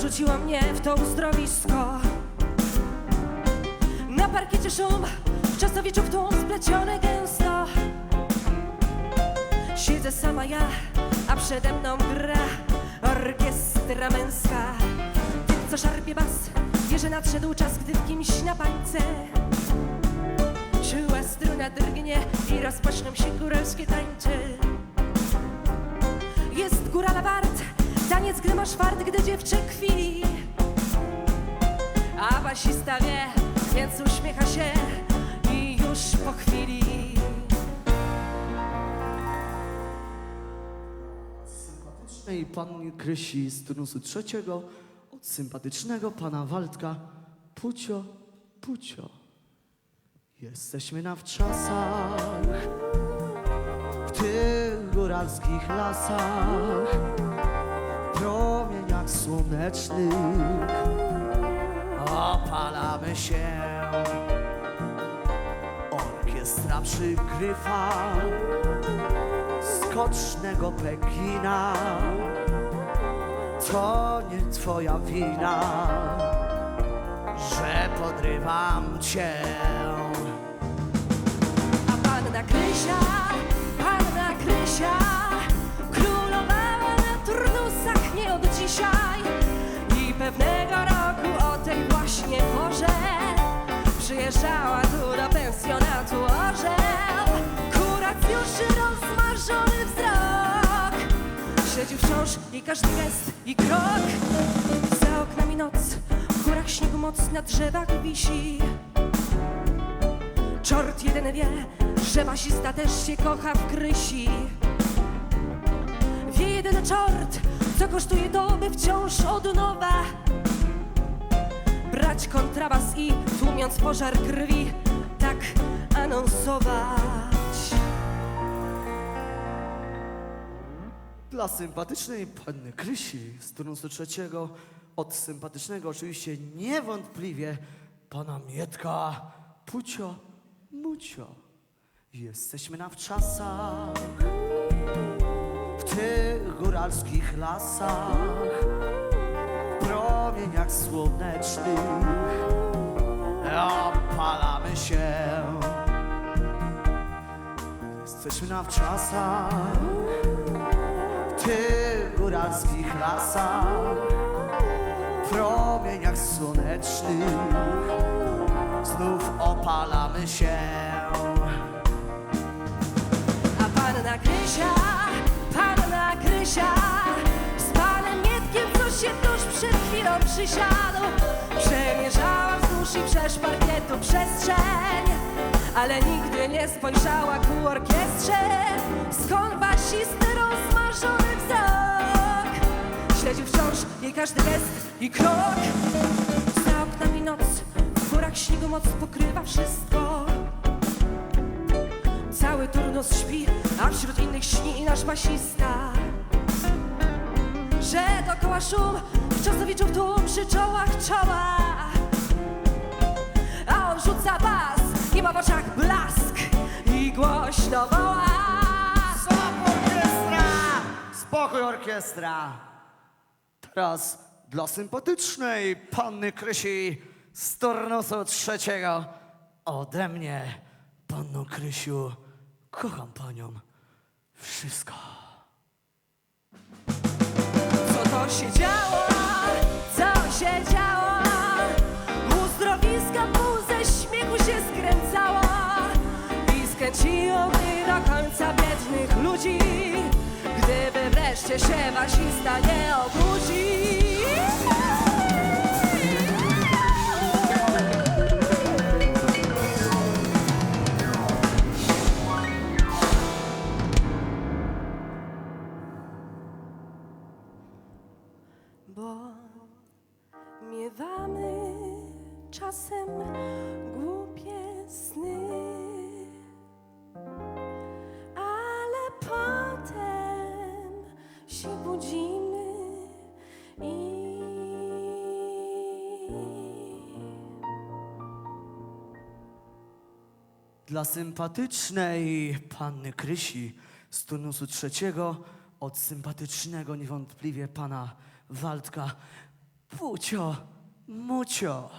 wrzuciło mnie w to uzdrowisko. Na parkiecie szum, w Czasowiczu w tłum spleciony gęsto. Siedzę sama ja, a przede mną gra orkiestra męska. Ty, co szarpie bas, wie, że nadszedł czas, gdy w kimś na pańce czuła struna drgnie i rozpoczną się góralskie tańcze. Jest górala wart, taniec, gdy masz fart, gdy dziewczę kwili. A basista wie, więc uśmiecha się i już po chwili. sympatycznej pannie Krysi z turnusu trzeciego od sympatycznego pana Waldka Pucio, Pucio. Jesteśmy na wczasach w tych góralskich lasach promieniach słonecznych opalamy się orkiestra przygrywa skocznego Pekina. To nie twoja wina, że podrywam cię. A panna Krysia, panna Krysia Przyjeżdżała tu do pensjonatu orzeł Kuracjuszy rozmarzony wzrok Śledził wciąż jej każdy gest i krok Za oknami noc, w górach śniegu moc na drzewach wisi Czort jeden wie, że basista też się kocha w Krysi. Wie jeden czort, co kosztuje doby wciąż od nowa. Brać kontrabas i tłumiąc pożar krwi, tak anonsować. Dla sympatycznej panny Krysi z turnusu trzeciego od sympatycznego oczywiście niewątpliwie pana Mietka Pucio, Mucio. Jesteśmy na wczasach w tych góralskich lasach promieniach słonecznych opalamy się. Jesteśmy na wczasach w tych góralskich lasach, w promieniach słonecznych, znów opalamy się. Przysiadł. Przemierzała wzdłuż i przez parkietu przestrzeń Ale nigdy nie spojrzała ku orkiestrze. Skąd basisty rozmarzony wzrok? Śledził wciąż jej każdy gest i krok. Za oknami noc, w górach śniegu moc pokrywa wszystko. Cały turnus śpi, a wśród innych śni nasz basista. Że dokoła szum, w Czasowiczów tłum przy czołach czoła. A on rzuca bas i ma w oczach blask i głośno woła. Stop orkiestra! Spokój orkiestra! Teraz dla sympatycznej panny Krysi z turnusu trzeciego ode mnie, panno Krysiu, kocham panią wszystko. Co to się działo? Się działo? Uzdrowiska pół ze śmiechu się skręcało i skręciło mnie do końca biednych ludzi, gdyby wreszcie się basista nie obudzi. Czasem głupie sny, ale potem się budzimy i Dla sympatycznej panny Krysi z turnusu trzeciego od sympatycznego niewątpliwie pana Waldka Pucio, mucio,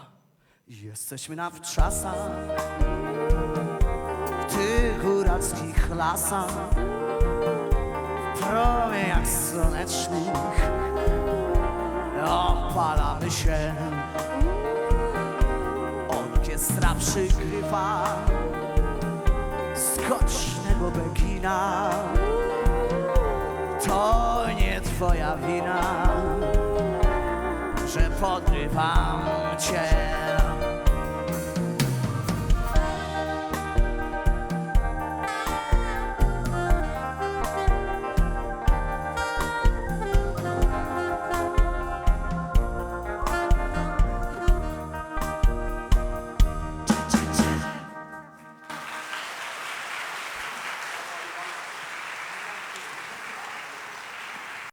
jesteśmy na wczasach, w tych górackich lasach, w promieniach słonecznych opalamy się. Orkiestra przygrywa skocznego bekina. To nie twoja wina że podrywam cię